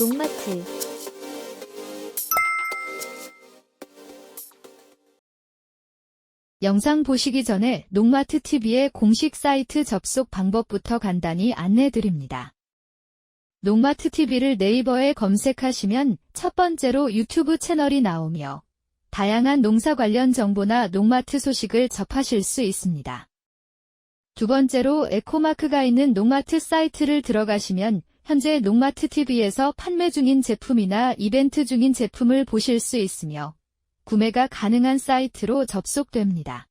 농마트 영상 보시기 전에 농마트 TV의 공식 사이트 접속 방법부터 간단히 안내드립니다. 농마트 TV를 네이버에 검색하시면 첫 번째로 유튜브 채널이 나오며 다양한 농사 관련 정보나 농마트 소식을 접하실 수 있습니다. 두 번째로 에코마크가 있는 농마트 사이트를 들어가시면 현재 농마트 TV에서 판매 중인 제품이나 이벤트 중인 제품을 보실 수 있으며 구매가 가능한 사이트로 접속됩니다.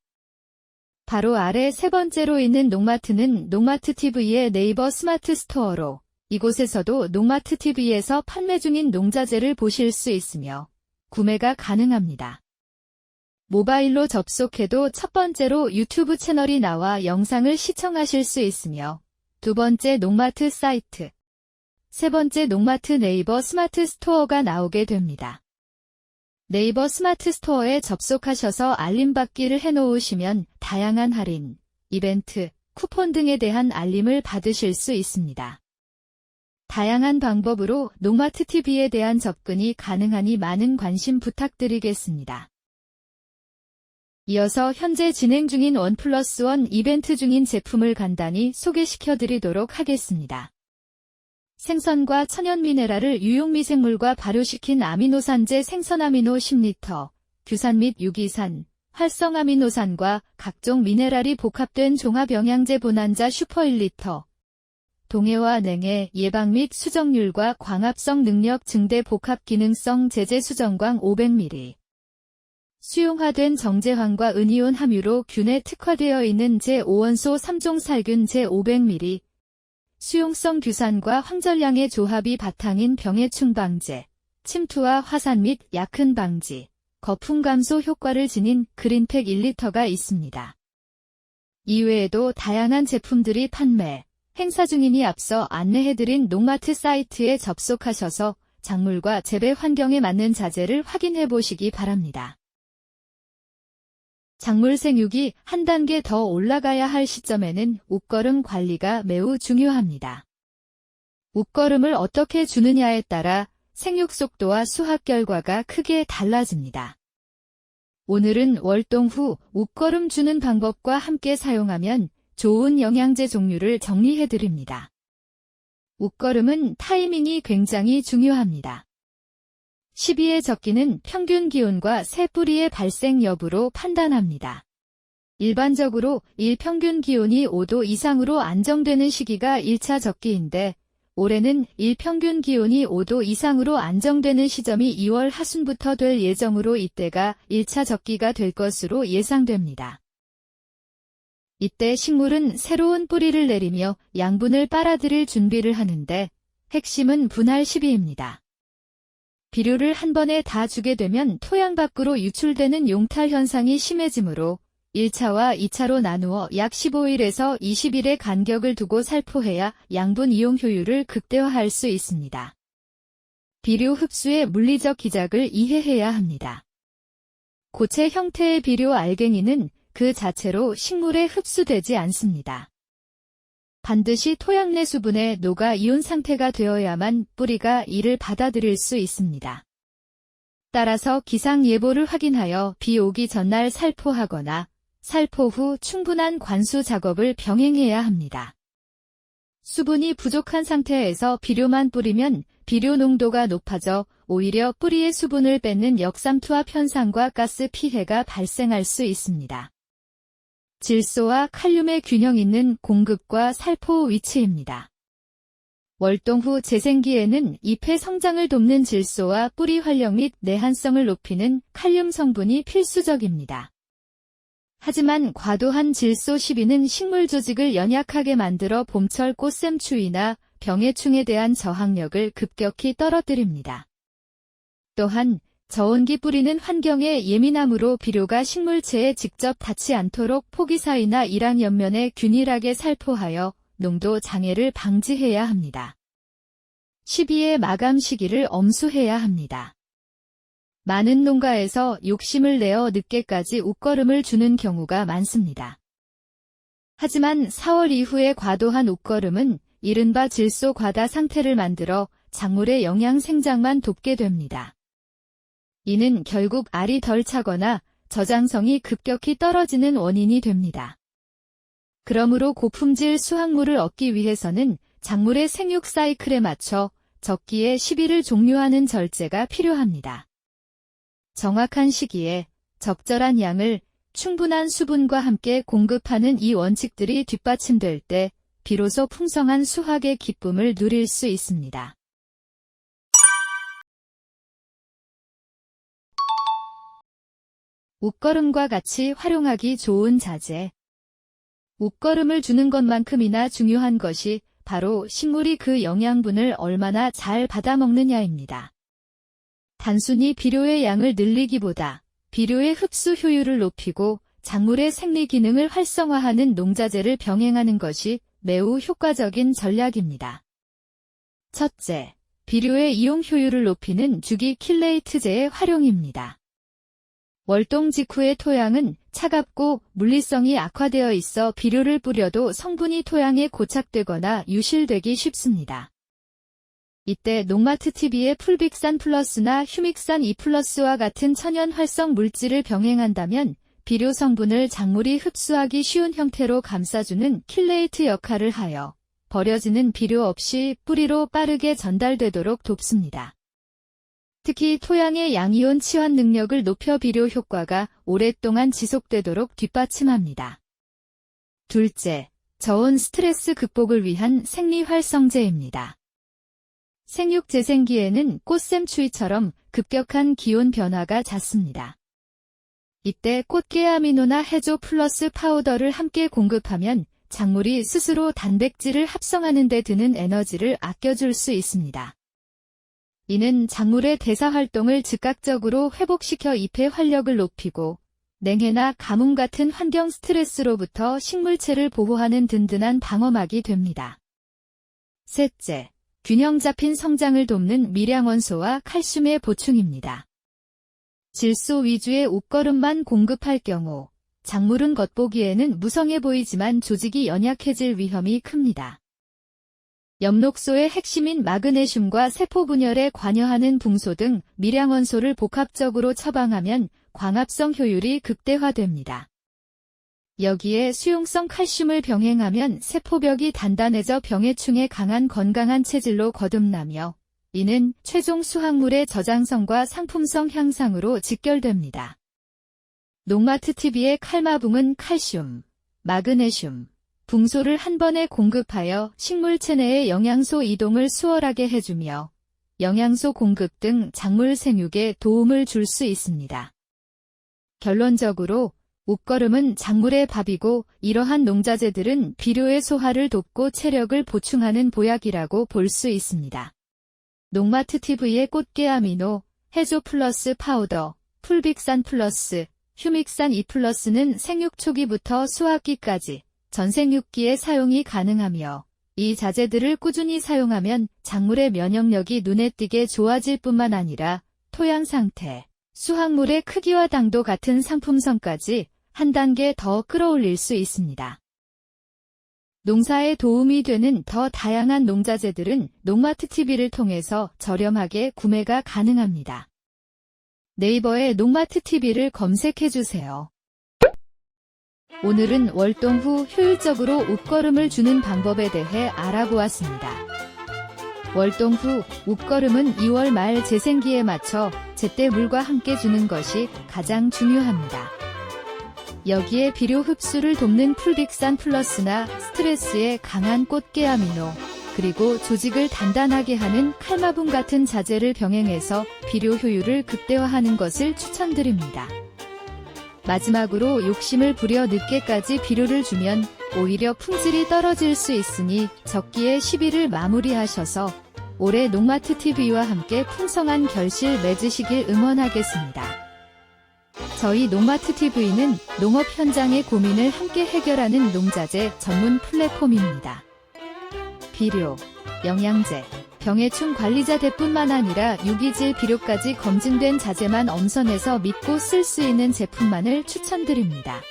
바로 아래 세 번째로 있는 농마트는 농마트 TV의 네이버 스마트 스토어로 이곳에서도 농마트 TV에서 판매 중인 농자재를 보실 수 있으며 구매가 가능합니다. 모바일로 접속해도 첫 번째로 유튜브 채널이 나와 영상을 시청하실 수 있으며 두 번째 농마트 사이트, 세 번째 농마트 네이버 스마트 스토어가 나오게 됩니다. 네이버 스마트 스토어에 접속하셔서 알림받기를 해놓으시면 다양한 할인, 이벤트, 쿠폰 등에 대한 알림을 받으실 수 있습니다. 다양한 방법으로 농마트 TV에 대한 접근이 가능하니 많은 관심 부탁드리겠습니다. 이어서 현재 진행 중인 원 플러스 원 이벤트 중인 제품을 간단히 소개시켜 드리도록 하겠습니다. 생선과 천연 미네랄을 유용 미생물과 발효시킨 아미노산제 생선아미노 10리터, 규산 및 유기산, 활성아미노산과 각종 미네랄이 복합된 종합영양제 보난자 슈퍼 1리터, 동해와 냉해 예방 및 수정률과 광합성 능력 증대 복합 기능성 제제 수정광 500ml. 수용화된 정제황과 은이온 함유로 균에 특화되어 있는 제5원소 3종 살균 제500ml. 수용성 규산과 황전량의 조합이 바탕인 병해충 방제, 침투와 화산 및 약흔 방지, 거품 감소 효과를 지닌 그린팩 1리터가 있습니다. 이외에도 다양한 제품들이 판매, 행사 중이니 앞서 안내해드린 농마트 사이트에 접속하셔서 작물과 재배 환경에 맞는 자재를 확인해 보시기 바랍니다. 작물 생육이 한 단계 더 올라가야 할 시점에는 옷걸음 관리가 매우 중요합니다. 옷걸음을 어떻게 주느냐에 따라 생육 속도와 수확 결과가 크게 달라집니다. 오늘은 월동 후 옷걸음 주는 방법과 함께 사용하면 좋은 영양제 종류를 정리해 드립니다. 옷걸음은 타이밍이 굉장히 중요합니다. 시비의 적기는 평균 기온과 새 뿌리의 발생 여부로 판단합니다. 일반적으로 일평균 기온이 5도 이상으로 안정되는 시기가 1차 적기인데 올해는 일평균 기온이 5도 이상으로 안정되는 시점이 2월 하순부터 될 예정으로 이때가 1차 적기가 될 것으로 예상됩니다. 이때 식물은 새로운 뿌리를 내리며 양분을 빨아들일 준비를 하는데 핵심은 분할 시비입니다. 비료를 한 번에 다 주게 되면 토양 밖으로 유출되는 용탈 현상이 심해지므로 1차와 2차로 나누어 약 15일에서 20일의 간격을 두고 살포해야 양분 이용 효율을 극대화할 수 있습니다. 비료 흡수의 물리적 기작을 이해해야 합니다. 고체 형태의 비료 알갱이는 그 자체로 식물에 흡수되지 않습니다. 반드시 토양 내 수분에 녹아 이온 상태가 되어야만 뿌리가 이를 받아들일 수 있습니다. 따라서 기상 예보를 확인하여 비 오기 전날 살포하거나 살포 후 충분한 관수 작업을 병행해야 합니다. 수분이 부족한 상태에서 비료만 뿌리면 비료 농도가 높아져 오히려 뿌리의 수분을 뺏는 역삼투압 현상과 가스 피해가 발생할 수 있습니다. 질소와 칼륨의 균형 있는 공급과 살포 위치입니다. 월동 후 재생기에는 잎의 성장을 돕는 질소와 뿌리 활력 및 내한성을 높이는 칼륨 성분이 필수적입니다. 하지만 과도한 질소 시비는 식물 조직을 연약하게 만들어 봄철 꽃샘 추위나 병해충에 대한 저항력을 급격히 떨어뜨립니다. 또한 저온기 뿌리는 환경에 예민하므로 비료가 식물체에 직접 닿지 않도록 포기 사이나 이랑 옆면에 균일하게 살포하여 농도 장애를 방지해야 합니다. 12의 마감 시기를 엄수해야 합니다. 많은 농가에서 욕심을 내어 늦게까지 옷걸음을 주는 경우가 많습니다. 하지만 4월 이후에 과도한 옷걸음은 이른바 질소 과다 상태를 만들어 작물의 영양 생장만 돕게 됩니다. 이는 결국 알이 덜 차거나 저장성이 급격히 떨어지는 원인이 됩니다. 그러므로 고품질 수확물을 얻기 위해서는 작물의 생육 사이클에 맞춰 적기에 시비를 종료하는 절제가 필요합니다. 정확한 시기에 적절한 양을 충분한 수분과 함께 공급하는 이 원칙들이 뒷받침될 때 비로소 풍성한 수확의 기쁨을 누릴 수 있습니다. 웃거름과 같이 활용하기 좋은 자재. 웃거름을 주는 것만큼이나 중요한 것이 바로 식물이 그 영양분을 얼마나 잘 받아먹느냐입니다. 단순히 비료의 양을 늘리기보다 비료의 흡수 효율을 높이고 작물의 생리 기능을 활성화하는 농자재를 병행하는 것이 매우 효과적인 전략입니다. 첫째, 비료의 이용 효율을 높이는 주기 킬레이트제의 활용입니다. 월동 직후의 토양은 차갑고 물리성이 악화되어 있어 비료를 뿌려도 성분이 토양에 고착되거나 유실되기 쉽습니다. 이때 농마트 TV의 풀빅산 플러스나 휴믹산 2 플러스와 같은 천연 활성 물질을 병행한다면 비료 성분을 작물이 흡수하기 쉬운 형태로 감싸주는 킬레이트 역할을 하여 버려지는 비료 없이 뿌리로 빠르게 전달되도록 돕습니다. 특히 토양의 양이온 치환 능력을 높여 비료 효과가 오랫동안 지속되도록 뒷받침합니다. 둘째, 저온 스트레스 극복을 위한 생리활성제입니다. 생육 재생기에는 꽃샘 추위처럼 급격한 기온 변화가 잦습니다. 이때 꽃게 아미노나 해조 플러스 파우더를 함께 공급하면 작물이 스스로 단백질을 합성하는 데 드는 에너지를 아껴줄 수 있습니다. 이는 작물의 대사 활동을 즉각적으로 회복시켜 잎의 활력을 높이고 냉해나 가뭄 같은 환경 스트레스로부터 식물체를 보호하는 든든한 방어막이 됩니다. 셋째, 균형 잡힌 성장을 돕는 미량원소와 칼슘의 보충입니다. 질소 위주의 옷걸음만 공급할 경우 작물은 겉보기에는 무성해 보이지만 조직이 연약해질 위험이 큽니다. 엽록소의 핵심인 마그네슘과 세포 분열에 관여하는 붕소 등 미량원소를 복합적으로 처방하면 광합성 효율이 극대화됩니다. 여기에 수용성 칼슘을 병행하면 세포벽이 단단해져 병해충에 강한 건강한 체질로 거듭나며 이는 최종 수확물의 저장성과 상품성 향상으로 직결됩니다. 농마트 TV의 칼마붕은 칼슘, 마그네슘, 붕소를 한 번에 공급하여 식물체 내의 영양소 이동을 수월하게 해주며 영양소 공급 등 작물 생육에 도움을 줄 수 있습니다. 결론적으로 옷걸음은 작물의 밥이고 이러한 농자재들은 비료의 소화를 돕고 체력을 보충하는 보약이라고 볼 수 있습니다. 농마트 TV의 꽃게 아미노, 해조 플러스 파우더, 풀빅산 플러스, 휴믹산 2 플러스는 생육 초기부터 수확기까지 전생육기에 사용이 가능하며 이 자재들을 꾸준히 사용하면 작물의 면역력이 눈에 띄게 좋아질 뿐만 아니라 토양 상태, 수확물의 크기와 당도 같은 상품성까지 한 단계 더 끌어올릴 수 있습니다. 농사에 도움이 되는 더 다양한 농자재들은 농마트 TV를 통해서 저렴하게 구매가 가능합니다. 네이버에 농마트 TV를 검색해주세요. 오늘은 월동 후 효율적으로 옷걸음을 주는 방법에 대해 알아보았습니다. 월동 후 옷걸음은 2월 말 재생기에 맞춰 제때 물과 함께 주는 것이 가장 중요합니다. 여기에 비료 흡수를 돕는 풀빅산 플러스나 스트레스에 강한 꽃게 아미노, 그리고 조직을 단단하게 하는 칼마분 같은 자재를 병행해서 비료 효율을 극대화하는 것을 추천드립니다. 마지막으로 욕심을 부려 늦게까지 비료를 주면 오히려 품질이 떨어질 수 있으니 적기에 시비를 마무리하셔서 올해 농마트 TV와 함께 풍성한 결실 맺으시길 응원하겠습니다. 저희 농마트 TV는 농업 현장의 고민을 함께 해결하는 농자재 전문 플랫폼입니다. 비료, 영양제, 병해충 관리자 대뿐만 아니라 유기질 비료까지 검증된 자재만 엄선해서 믿고 쓸 수 있는 제품만을 추천드립니다.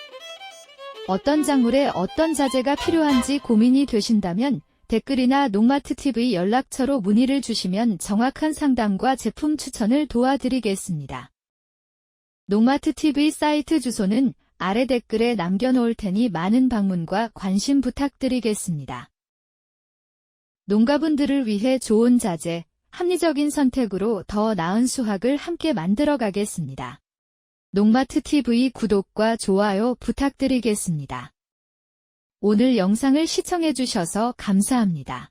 어떤 작물에 어떤 자재가 필요한지 고민이 되신다면 댓글이나 농마트TV 연락처로 문의를 주시면 정확한 상담과 제품 추천을 도와드리겠습니다. 농마트TV 사이트 주소는 아래 댓글에 남겨놓을 테니 많은 방문과 관심 부탁드리겠습니다. 농가분들을 위해 좋은 자재, 합리적인 선택으로 더 나은 수확을 함께 만들어 가겠습니다. 농마트TV 구독과 좋아요 부탁드리겠습니다. 오늘 영상을 시청해 주셔서 감사합니다.